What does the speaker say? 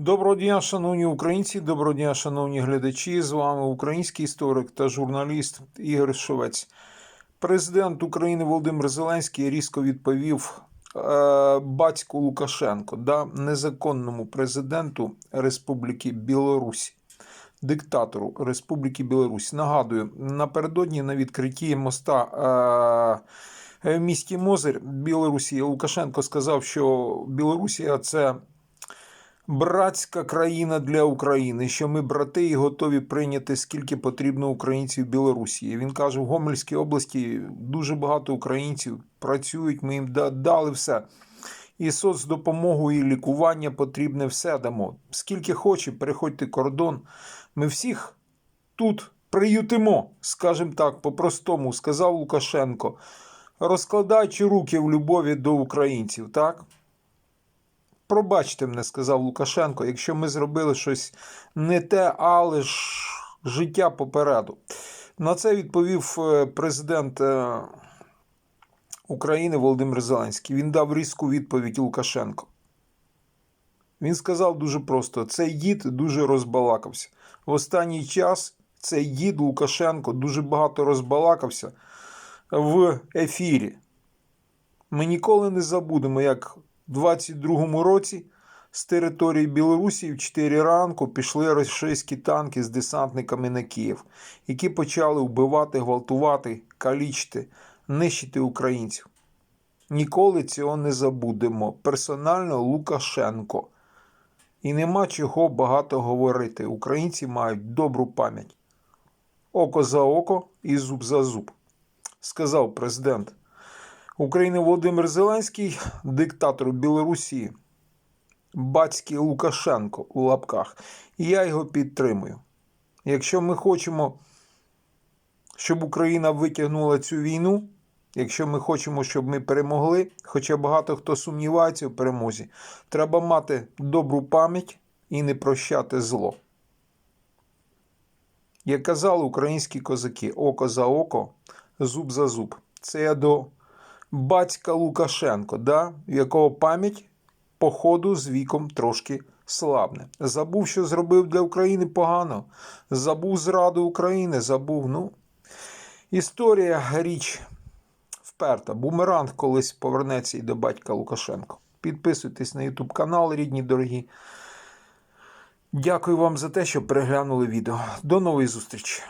Доброго дня, шановні українці, доброго дня, шановні глядачі. З вами український історик та журналіст Ігор Шовець. Президент України Володимир Зеленський різко відповів е, батьку Лукашенко, да, незаконному президенту Республіки Білорусь, диктатору Республіки Білорусь. Нагадую, напередодні на відкритті моста. Е, в місті Мозир Білорусі Лукашенко сказав, що Білорусія це братська країна для України, що ми брати і готові прийняти скільки потрібно українців в Білорусі. Він каже, в Гомельській області дуже багато українців працюють, ми їм дали все. І соцдопомогу, і лікування потрібне все дамо. Скільки хоче, переходьте кордон. Ми всіх тут приютимо, скажімо так, по-простому, сказав Лукашенко, розкладаючи руки в любові до українців, так? Пробачте мене, сказав Лукашенко, якщо ми зробили щось не те, але ж життя попереду. На це відповів е, президент е, України Володимир Зеленський. Він дав різку відповідь Лукашенко. Він сказав дуже просто: цей дід дуже розбалакався. В останній час цей дід Лукашенко дуже багато розбалакався в ефірі. Ми ніколи не забудемо, як в 22-му році з території Білорусі в 4 ранку пішли російські танки з десантниками на Київ, які почали вбивати, гвалтувати, калічити, нищити українців. Ніколи цього не забудемо. Персонально Лукашенко. І нема чого багато говорити. Українці мають добру пам'ять. Око за око і зуб за зуб, сказав президент. України Володимир Зеленський, диктатор Білорусі, батьки Лукашенко у лапках. І я його підтримую. Якщо ми хочемо, щоб Україна витягнула цю війну, якщо ми хочемо, щоб ми перемогли, хоча багато хто сумнівається в перемозі, треба мати добру пам'ять і не прощати зло. Як казали українські козаки, око за око, зуб за зуб. Це я до батька Лукашенко, да? якого пам'ять по ходу з віком трошки слабне. Забув, що зробив для України погано. Забув зраду України, забув. Ну, історія річ вперта. Бумеранг колись повернеться і до батька Лукашенко. Підписуйтесь на YouTube канал, рідні дорогі. Дякую вам за те, що переглянули відео. До нової зустрічі!